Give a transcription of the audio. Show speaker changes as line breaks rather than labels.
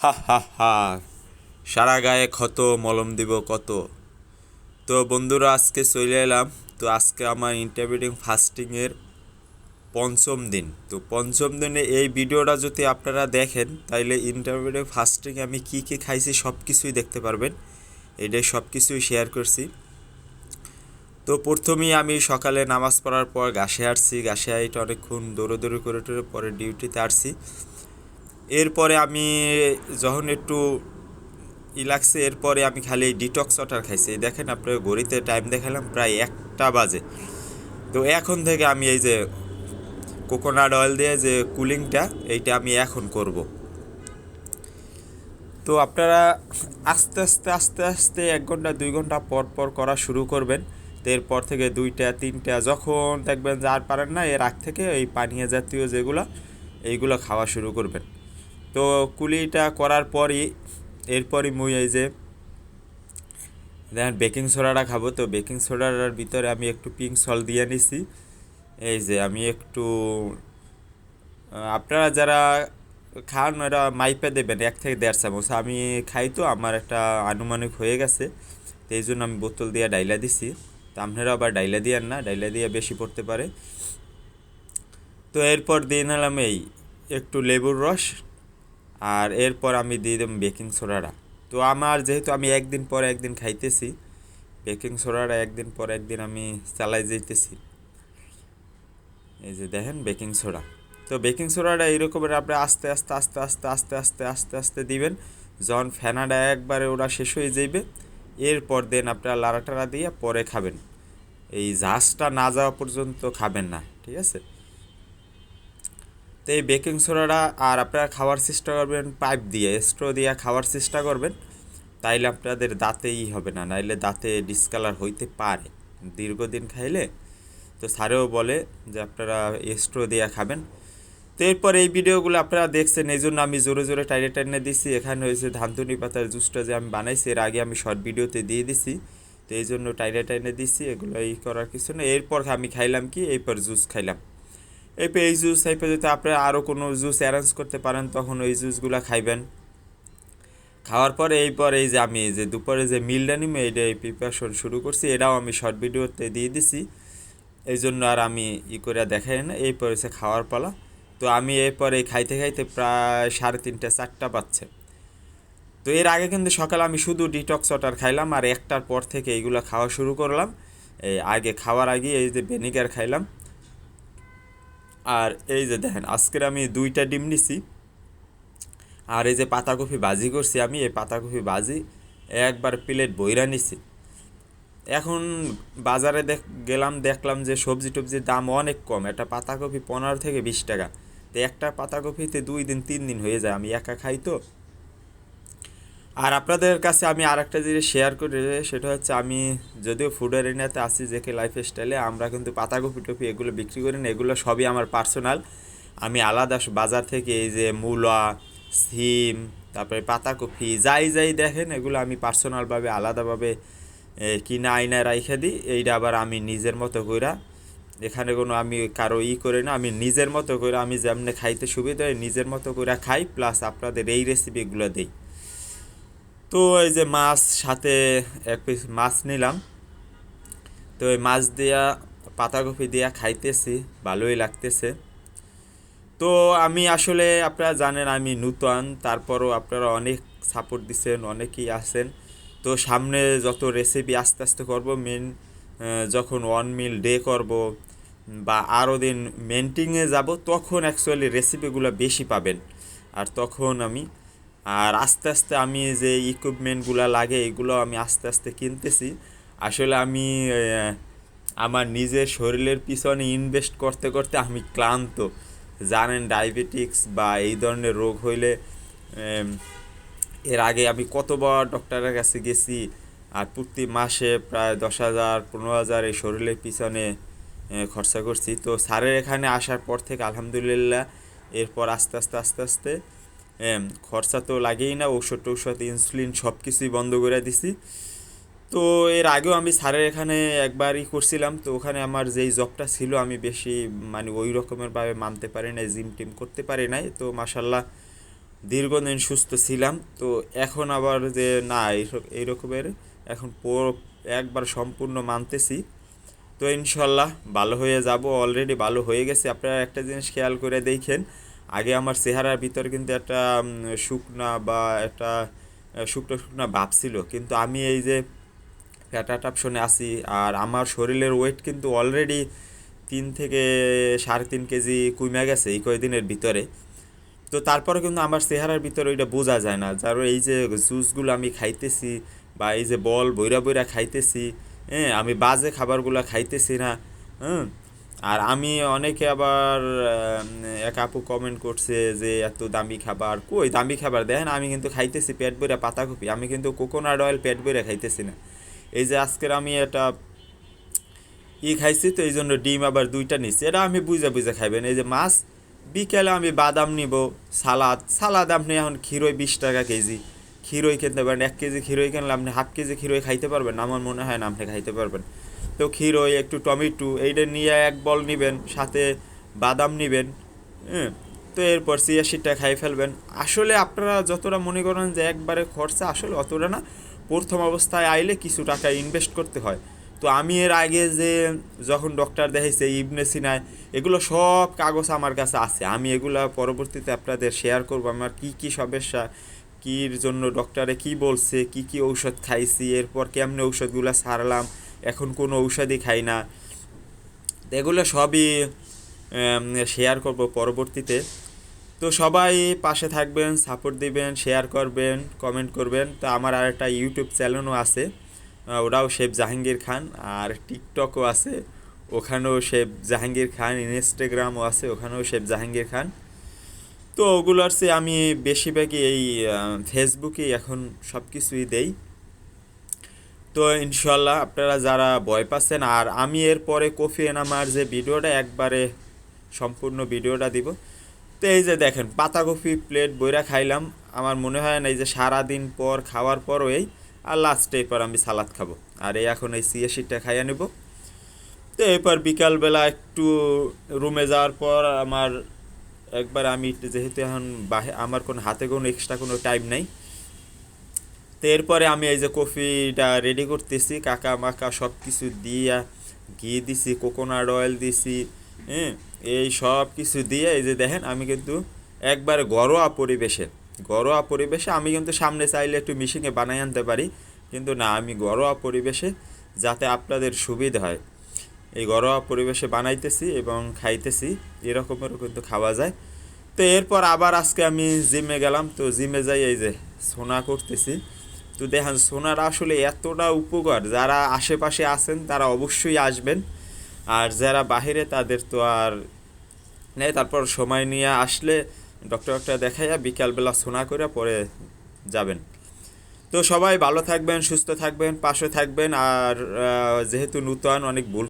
হা হা হা। সারা গায়ে ক্ষত, মলম দিব কত? তো বন্ধুরা, আজকে চলে এলাম। তো আজকে আমার ইন্টারমিডিয়েট ফাস্টিংয়ের পঞ্চম দিন। তো পঞ্চম দিনে এই ভিডিওটা যদি আপনারা দেখেন, তাইলে ইন্টারমিডিয়েট ফাস্টিং আমি কি কি খাইছি সব কিছুই দেখতে পারবেন। এটাই সব কিছুই শেয়ার করছি। তো প্রথমেই আমি সকালে নামাজ পড়ার পর গাছে আসছি গাছে আইটা অনেকক্ষণ দৌড়োদৌড়ি করে টোরে পরে ডিউটিতে আসছি। এরপরে আমি যখন একটু ই লাগছে এরপরে আমি খালি ডিটক্স ওয়াটার খাইছি। দেখেন আপনার ঘড়িতে টাইম দেখালাম প্রায় একটা বাজে। তো এখন থেকে আমি এই যে কোকোনাট অয়েল দিয়ে যে কুলিংটা এইটা আমি এখন করব। তো আপনারা আস্তে আস্তে আস্তে আস্তে এক ঘণ্টা, দুই ঘণ্টা পর পর করা শুরু করবেন। তো এরপর থেকে দুইটা, তিনটা, যখন দেখবেন যে আর পারেন না, এর আগ থেকে এই পানীয় জাতীয় যেগুলো, এইগুলো খাওয়া শুরু করবেন। তো কুলিটা করার পরই, এরপরই মুই এই যে, দেখেন বেকিং সোডাটা খাব। তো বেকিং সোডার ভিতরে আমি একটু পিঙ্ক সল দিয়ে নিছি। এই যে আমি একটু আপনারা যারা খান, ওরা মাইপে দেবেন, এক থেকে দেড় চামচ। আমি খাই তো, আমার একটা আনুমানিক হয়ে গেছে। তো এই জন্য আমি বোতল দিয়ে ডাইলা দিছি। তো আপনারা আবার ডাইলা দিয়েন না, ডাইলা দিয়ে বেশি পড়তে পারে। তো এরপর দিয়ে নিলাম এই, একটু লেবুর রস। আর এরপর আমি দিয়ে দেব বেকিং সোডাটা। তো আমার যেহেতু আমি একদিন পর একদিন খাইতেছি, বেকিং সোডাটা একদিন পর একদিন আমি চালাই যাইতেছি। এই যে দেখেন বেকিং সোডা। তো বেকিং সোডাটা এইরকমের আপনি আস্তে আস্তে আস্তে আস্তে আস্তে আস্তে আস্তে আস্তে দিবেন, যখন ফেনাটা একবারে ওরা শেষ হয়ে যাইবে, এরপর দেন আপনারা লাড়াটাড়া দিয়ে পরে খাবেন। এই ঝাঁসটা না যাওয়া পর্যন্ত খাবেন না, ঠিক আছে? তো এই বেকিং সোডাটা আর আপনারা খাওয়ার চেষ্টা করবেন পাইপ দিয়ে স্ট্রো দিয়ে খাওয়ার চেষ্টা করবেন। তাইলে আপনাদের দাঁতেই হবে না, নাইলে দাঁতে ডিসকালার হইতে পারে। দীর্ঘদিন খাইলে তো স্যারেও বলে যে আপনারা স্ট্রো দিয়ে খাবেন। তো এরপর এই ভিডিওগুলো আপনারা দেখছেন এই জন্য আমি জোরে জোরে টাইনে টাইনে দিছি। এখানে হয়েছে ধানতুনি পাতার জুসটা যে আমি বানাইছি, এর আগে আমি শর্ট ভিডিওতে দিয়ে দিছি। তো এই জন্য টাইনে টাইনে দিছি এগুলো এই করার কিছু না এরপর আমি খাইলাম কি, এরপর জুস খাইলাম। এরপর এই জুস এরপর যদি আপনারা আরও কোনো জুস অ্যারেঞ্জ করতে পারেন, তখন ওই জুসগুলো খাইবেন। খাওয়ার পরে এরপর এই যে আমি যে দুপুরে যে মিলটা নিমে এইটা এই প্রিপারেশন শুরু করছি। এটাও আমি শর্ট ভিডিওতে দিয়ে দিছি। এই জন্য আর আমি ই করে দেখাই না। এরপর হচ্ছে খাওয়ার পালা। তো আমি এরপরে খাইতে খাইতে প্রায় সাড়ে তিনটে, চারটা পাচ্ছে তো এর আগে কিন্তু সকালে আমি শুধু ডিটক্স ওয়াটার খাইলাম আর একটার পর থেকে এইগুলো খাওয়া শুরু করলাম। এই আগে খাওয়ার আগে এই যে ভিনেগার খাইলাম। আর এই যে দেখেন, আজকের আমি দুইটা ডিম নিছি। আর এই যে পাতাকপি ভাজি করছি আমি, এই পাতাকপি ভাজি একবার প্লেট বইরা নিছি। এখন বাজারে দেখ, গেলাম, দেখলাম যে সবজি টবজির দাম অনেক কম। একটা পাতাকপি পনেরো থেকে বিশ টাকা। তো একটা পাতাকপিতে দুই দিন, তিন দিন হয়ে যায়। আমি একা খাই তো। আর আপনাদের কাছে আমি আর একটা জিনিস শেয়ার করি সেটা হচ্ছে আমি যদিও ফুড এরিনাতে আসি যে কে লাইফ স্টাইলে আমরা কিন্তু পাতাকপি টপি এগুলো বিক্রি করি না, এগুলো সবই আমার পার্সোনাল আমি আলাদা বাজার থেকে এই যে মূলা, সিম, তারপরে পাতাকপি, যাই যাই দেখেন, এগুলো আমি পার্সোনালভাবে আলাদাভাবে কিনা আইনা রাইখা দিই, এইটা আবার আমি নিজের মতো কইরা, এখানে কোনো আমি কারও ই করে না, আমি নিজের মতো করে আমি যেমনি খাইতে সুবিধা হয়, নিজের মতো করে খাই প্লাস আপনাদের এই রেসিপিগুলো দিই। তো এই যে মাছ সাথে এক পিস মাছ নিলাম। তো এই মাছ দিয়া পাতাকপি দিয়া খাইতেছি, ভালোই লাগতেছে। তো আমি আসলে আপনারা জানেন আমি নূতন, তারপরও আপনারা অনেক সাপোর্ট দিচ্ছেন অনেকেই আছেন। তো সামনে যত রেসিপি আস্তে আস্তে করব মেন যখন ওয়ান মিল ডে করব বা আরও দিন মেন্টিংয়ে যাব, তখন অ্যাকচুয়ালি রেসিপিগুলো বেশি পাবেন। আর তখন আমি আর আস্তে আস্তে আমি যে ইকুইপমেন্টগুলো লাগে, এগুলো আমি আস্তে আস্তে কিনতেছি। আসলে আমি আমার নিজের শরীরের পিছনে ইনভেস্ট করতে করতে আমি ক্লান্ত। জানেন ডায়াবেটিক্স বা এই ধরনের রোগ হইলে এর আগে আমি কতবার ডক্টরের কাছে গেছি আর প্রতি মাসে প্রায় দশ হাজার, পনেরো হাজার এই শরীরের পিছনে খরচা করছি। তো স্যারের এখানে আসার পর থেকে আলহামদুলিল্লাহ, এরপর আস্তে আস্তে আস্তে আস্তে খরচা তো লাগেই না, ঔষধ টৌষধ, ইনসুলিন সব কিছুই বন্ধ করে দিছি। তো এর আগেও আমি স্যারের এখানে একবারই করছিলাম, তো ওখানে আমার যেই জবটা ছিল আমি বেশি মানে ওই রকমেরভাবে মানতে পারি নাই, জিম টিম করতে পারি নাই। তো মাসাল্লাহ দীর্ঘদিন সুস্থ ছিলাম, তো এখন আবার যে না, এই- রকমের এখন একবার সম্পূর্ণ মানতেছি। তো ইনশাল্লাহ ভালো হয়ে যাব, অলরেডি ভালো হয়ে গেছে। আপনারা একটা জিনিস খেয়াল করে দেখেন আগে আমার চেহারার ভিতরে কিন্তু একটা শুকনা বা একটা শুকনো শুকনা ভাব ছিল। কিন্তু আমি এই যে ফ্যাটা টাপশনে আছি আর আমার শরীরের ওয়েট কিন্তু অলরেডি তিন থেকে সাড়ে তিন কেজি কমে গেছে এই কয়দিনের ভিতরে। তো তারপরে কিন্তু আমার চেহারার ভিতরে ওইটা বোঝা যায় না। যার এই যে জুসগুলো আমি খাইতেছি বা এই যে বল বইরা বইরা খাইতেছি হ্যাঁ আমি বাজে খাবারগুলো খাইতেছি না হ্যাঁ আর আমি অনেকে আবার এক আপু কমেন্ট করছে যে, এত দামি খাবার, কই দামি খাবার? দেখেন, আমি কিন্তু খাইতেছি পেট ভরে পাতাকপি, আমি কিন্তু কোকোনাট অয়েল পেট ভরে খাইতেছি না। এই যে আজকের আমি এটা ই খাইছি তো, এই জন্য ডিম আবার দুইটা নিচ্ছি এটা আমি বুঝে বুঝে খাইবেন। এই যে মাছ, বিকেলে আমি বাদাম নিব, সালাদ সালাদ আপনি এখন ক্ষীরই বিশ টাকা কেজি। ক্ষীরই কিনতে পারেন, এক কেজি ক্ষীরই কিনলে আপনি হাফ কেজি ক্ষীরই খাইতে পারবেন আমার মনে হয় না আপনি খাইতে পারবেন। তো ক্ষীরই, একটু টমেটো, এইটা নিয়ে এক বল নিবেন, সাথে বাদাম নিবেন হ্যাঁ তো এরপর সিয়াশিটটা খাই ফেলবেন। আসলে আপনারা যতটা মনে করেন যে একবারে খরচা আসলে অতটা না, প্রথম অবস্থায় আইলে কিছু টাকা ইনভেস্ট করতে হয়। তো আমি এর আগে যে যখন ডক্টর দেখাইছে, ইবনে সিনায়, এগুলো সব কাগজ আমার কাছে আছে। আমি এগুলো পরবর্তীতে আপনাদের শেয়ার করব, আমার কি কি সমস্যা কির জন্য ডক্টরে কি বলছে, কি কি ঔষধ খাইছি, এরপর কেমনে ঔষধগুলো সারলাম, এখন কোনো ঔষধই খাই না। এগুলো সবই শেয়ার করব পরবর্তীতে। তো সবাই পাশে থাকবেন সাপোর্ট দিবেন শেয়ার করবেন কমেন্ট করবেন। তো আমার আর একটা ইউটিউব চ্যানেলও আছে ওটাও শেফ জাহাঙ্গীর খান, আর টিকটকও আছে, ওখানেও শেফ জাহাঙ্গীর খান ইনস্টাগ্রামও আছে, ওখানেও শেফ জাহাঙ্গীর খান। তো ওগুলোর চেয়ে আমি বেশিরভাগই এই আহ, ফেসবুকেই এখন সব কিছুই দেই। তো ইনশাল্লাহ আপনারা যারা ভয় পাচ্ছেন আর আমি এরপরে কফি এনামার যে ভিডিওটা একবারে সম্পূর্ণ ভিডিওটা দিব। তো এই যে দেখেন পাতাকপি প্লেট বইরা খাইলাম। আমার মনে হয় না এই যে সারাদিন পর খাওয়ার পরও এই আর লাস্টে এরপর আমি সালাদ খাব। আর এই এখন এই সিয়াশিটটা খাইয়া নেব। তো এরপর বিকালবেলা একটু রুমে যাওয়ার পর আমার একবার আমি যেহেতু এখন বাহে আমার কোনো হাতে কোনো এক্সট্রা কোনো টাইম নাই। তো এরপরে আমি এই যে কফিটা রেডি করতেছি, কাকা মাকা সব কিছু দিয়া ঘি দিছি কোকোনাট অয়েল দিছি হ্যাঁ এই সব কিছু দিয়ে এই যে দেখেন আমি কিন্তু একবার ঘরোয়া পরিবেশে ঘরোয়া পরিবেশে আমি কিন্তু সামনে চাইলে একটু মিশিংয়ে বানাই আনতে পারি, কিন্তু না, আমি ঘরোয়া পরিবেশে যাতে আপনাদের সুবিধা হয়। এই ঘরোয়া পরিবেশে বানাইতেছি এবং খাইতেছি, এরকমেরও কিন্তু খাওয়া যায়। তো এরপর আবার আজকে আমি জিমে গেলাম, তো জিমে যাই এই যে সোনা করতেছি। তো দেখেন সোনার আসলে এতটা উপকার, যারা আশেপাশে আছেন তারা অবশ্যই আসবেন। আর যারা বাহিরে তাদের তো আর নেই, তারপর সময় নিয়ে আসলে ডক্টর ডক্টর দেখাইয়া বিকালবেলা সোনা করে পরে যাবেন। তো সবাই ভালো থাকবেন, সুস্থ থাকবেন, পাশে থাকবেন। আর যেহেতু নূতন, অনেক ভুল